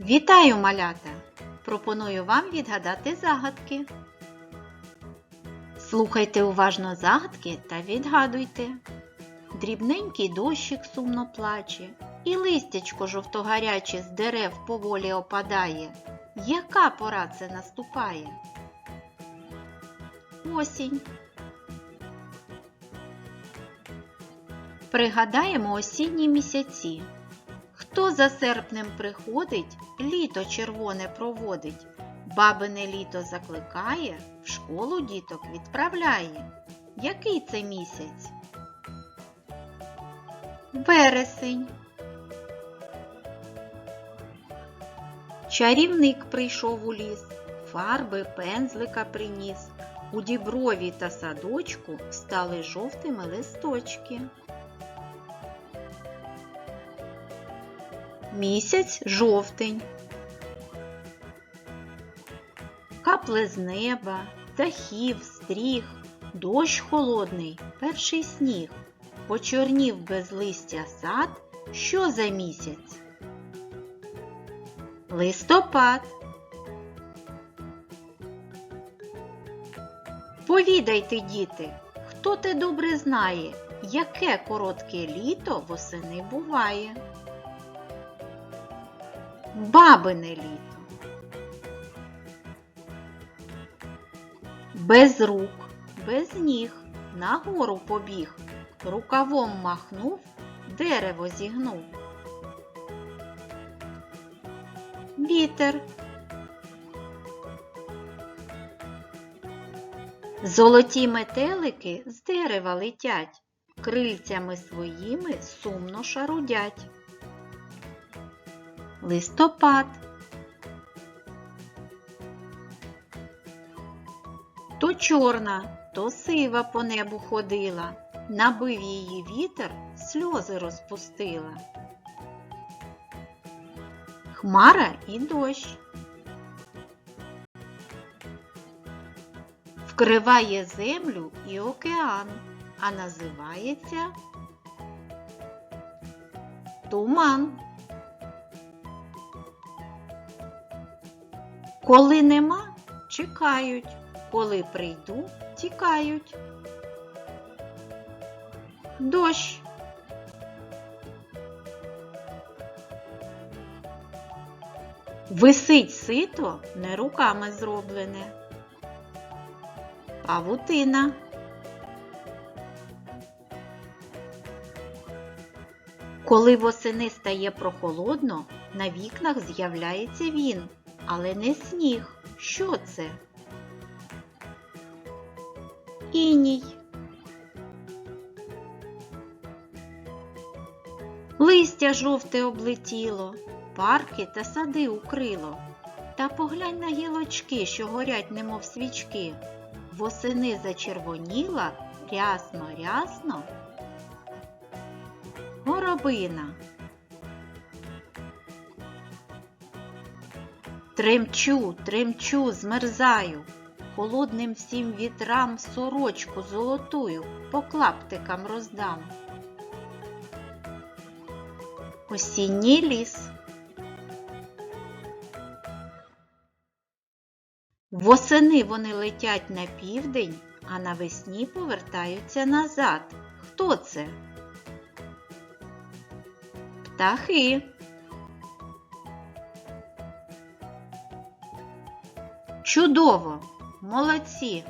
Вітаю, малята! Пропоную вам відгадати загадки. Слухайте уважно загадки та відгадуйте. Дрібненький дощик сумно плаче, і листячко жовтогаряче з дерев поволі опадає. Яка пора це наступає? Осінь. Пригадаємо осінні місяці. Хто за серпнем приходить, літо червоне проводить, бабине літо закликає, в школу діток відправляє. Який це місяць? Вересень. Чарівник прийшов у ліс, фарби пензлика приніс. У діброві та садочку стали жовтими листочки. Місяць жовтень. Капле з неба, птахів, стріх, дощ холодний, перший сніг. Почорнів без листя сад. Що за місяць? Листопад. Повідайте, діти, хто те добре знає, яке коротке літо восени буває? Бабине літо. Без рук, без ніг, нагору побіг, рукавом махнув, дерево зігнув. Вітер. Золоті метелики з дерева летять, крильцями своїми сумно шарудять. Листопад. То чорна, то сива по небу ходила, набив її вітер, сльози розпустила. Хмара і дощ. Вкриває землю і океан, а називається туман. Коли нема, чекають, коли прийду, тікають. Дощ. Висить сито не руками зроблене. Павутина. Коли восени стає прохолодно, на вікнах з'являється він, але не сніг. Що це? Іній. Листя жовте облетіло, парки та сади укрило. Та поглянь на гілочки, що горять, немов свічки. Восени зачервоніла, рясно, рясно. Горобина. Тремчу, тремчу, змерзаю, холодним всім вітрам сорочку золотую по клаптикам роздам. Осінній ліс. Восени вони летять на південь, а навесні повертаються назад. Хто це? Птахи. Чудово! Молодці!